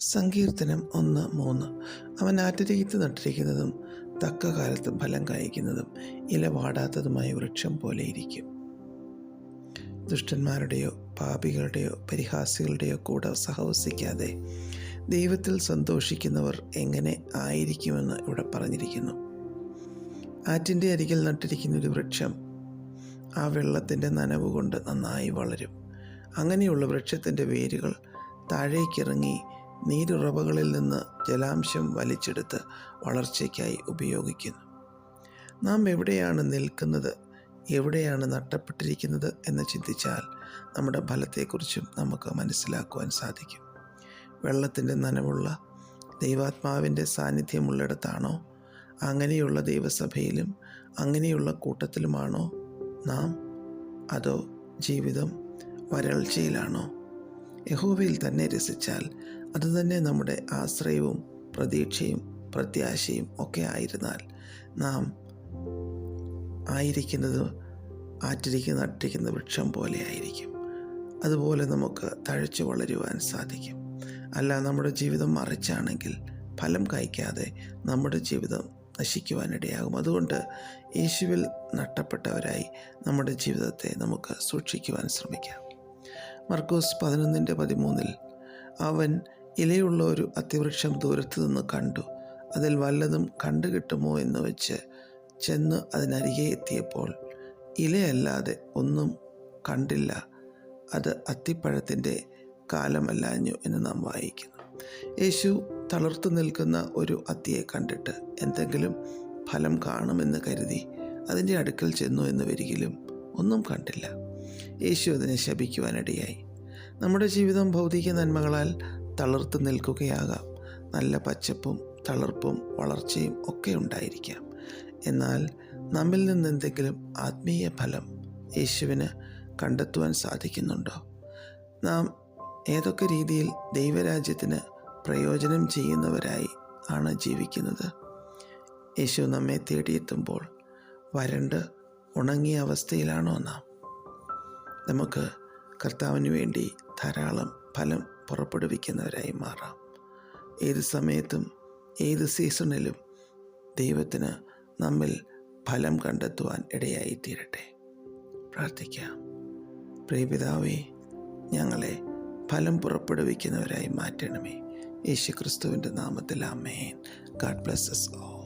സങ്കീർത്തനം ഒന്ന് മൂന്ന്. അവൻ ആറ്റരികത്ത് നട്ടിരിക്കുന്നതും തക്ക കാലത്ത് ഫലം കായ്ക്കുന്നതും ഇല വാടാത്തതുമായ വൃക്ഷം പോലെയിരിക്കും ദുഷ്ടന്മാരുടെയോ പാപികളുടെയോ പരിഹാസികളുടെയോ കൂടെ സഹവസിക്കാതെ ദൈവത്തിൽ സന്തോഷിക്കുന്നവർ എങ്ങനെ ആയിരിക്കുമെന്ന് ഇവിടെ പറഞ്ഞിരിക്കുന്നു. ആറ്റിന്റെ അരികിൽ നട്ടിരിക്കുന്ന ഒരു വൃക്ഷം ആ വെള്ളത്തിന്റെ നനവ് കൊണ്ട് നന്നായി വളരും. അങ്ങനെയുള്ള വൃക്ഷത്തിന്റെ വേരുകൾ താഴേക്കിറങ്ങി നീരുറവകളിൽ നിന്ന് ജലാംശം വലിച്ചെടുത്ത് വളർച്ചയ്ക്കായി ഉപയോഗിക്കുന്നു. നാം എവിടെയാണ് നിൽക്കുന്നത്? എവിടെയാണ് നട്ടപ്പെട്ടിരിക്കുന്നത് എന്ന് ചിന്തിച്ചാൽ നമ്മുടെ ഫലത്തെക്കുറിച്ചും നമുക്ക് മനസ്സിലാക്കുവാൻ സാധിക്കും. വെള്ളത്തിന്റെ നനവുള്ള ദൈവാത്മാവിന്റെ സാന്നിധ്യമുള്ളിടത്താണോ അങ്ങനെയുള്ള ദൈവസഭയിലും അങ്ങനെയുള്ള കൂട്ടത്തിലുമാണോ നാം? അതോ ജീവിതം വരൾച്ചയിലാണോ? യഹോവയിൽ തന്നെ രസിച്ചാൽ അതുതന്നെ നമ്മുടെ ആശ്രയവും പ്രതീക്ഷയും പ്രത്യാശയും ഒക്കെ ആയിരുന്നാൽ നാം ആയിരിക്കുന്നത് ആറ്റിരിക്കുന്ന നട്ടിരിക്കുന്ന വൃക്ഷം പോലെ ആയിരിക്കും. അതുപോലെ നമുക്ക് തഴച്ചു വളരുവാൻ സാധിക്കും. അല്ല നമ്മുടെ ജീവിതം മറിച്ചാണെങ്കിൽ ഫലം കായ്ക്കാതെ നമ്മുടെ ജീവിതം നശിക്കുവാനിടയാകും അതുകൊണ്ട് യേശുവിൽ നട്ടപ്പെട്ടവരായി നമ്മുടെ ജീവിതത്തെ നമുക്ക് സൂക്ഷിക്കുവാൻ ശ്രമിക്കാം. മർക്കോസ് പതിനൊന്നിന്റെ പതിമൂന്നിൽ അവൻ ഇലയുള്ള ഒരു അത്തിവൃക്ഷം ദൂരത്ത് നിന്ന് കണ്ടു. അതിൽ വല്ലതും കണ്ടു കിട്ടുമോ എന്ന് വെച്ച് ചെന്ന് അതിനരികെ എത്തിയപ്പോൾ ഇലയല്ലാതെ ഒന്നും കണ്ടില്ല. അത് അത്തിപ്പഴത്തിന്റെ കാലമല്ലാഞ്ഞു എന്ന് നാം വായിക്കുന്നു. യേശു തളർത്തു നിൽക്കുന്ന ഒരു അത്തിയെ കണ്ടിട്ട് എന്തെങ്കിലും ഫലം കാണുമെന്ന് കരുതി അതിന്റെ അടുക്കൽ ചെന്നു എന്ന് വരികിലും ഒന്നും കണ്ടില്ല. യേശു അതിനെ ശപിക്കുവാനിടയായി നമ്മുടെ ജീവിതം ഭൗതിക നന്മകളാൽ തളർത്തു നിൽക്കുകയാകാം. നല്ല പച്ചപ്പും തളർപ്പും വളർച്ചയും ഒക്കെ ഉണ്ടായിരിക്കാം. എന്നാൽ നമ്മിൽ നിന്ന് എന്തെങ്കിലും ആത്മീയ ഫലം യേശുവിന് കണ്ടെത്തുവാൻ സാധിക്കുന്നുണ്ടോ? നാം ഏതൊക്കെ രീതിയിൽ ദൈവരാജ്യത്തിന് പ്രയോജനം ചെയ്യുന്നവരായി ആണ് ജീവിക്കുന്നത്? യേശു നമ്മെ തേടിയെത്തുമ്പോൾ വരണ്ട് ഉണങ്ങിയ അവസ്ഥയിലാണോ നാം? നമുക്ക് കർത്താവിന് വേണ്ടി ധാരാളം ഫലം പുറപ്പെടുവിക്കുന്നവരായി മാറാം. ഏത് സമയത്തും ഏത് സീസണിലും ദൈവത്തിന് നമ്മിൽ ഫലം കണ്ടെത്തുവാൻ ഇടയായി തീരട്ടെ പ്രാർത്ഥിക്കാം. പ്രിയപിതാവേ ഞങ്ങളെ ഫലം പുറപ്പെടുവിക്കുന്നവരായി മാറ്റണമേ. യേശു ക്രിസ്തുവിന്റെ നാമത്തിൽ അമ്മേൻ ഗാഡ് ബ്ലസ് ഓ all.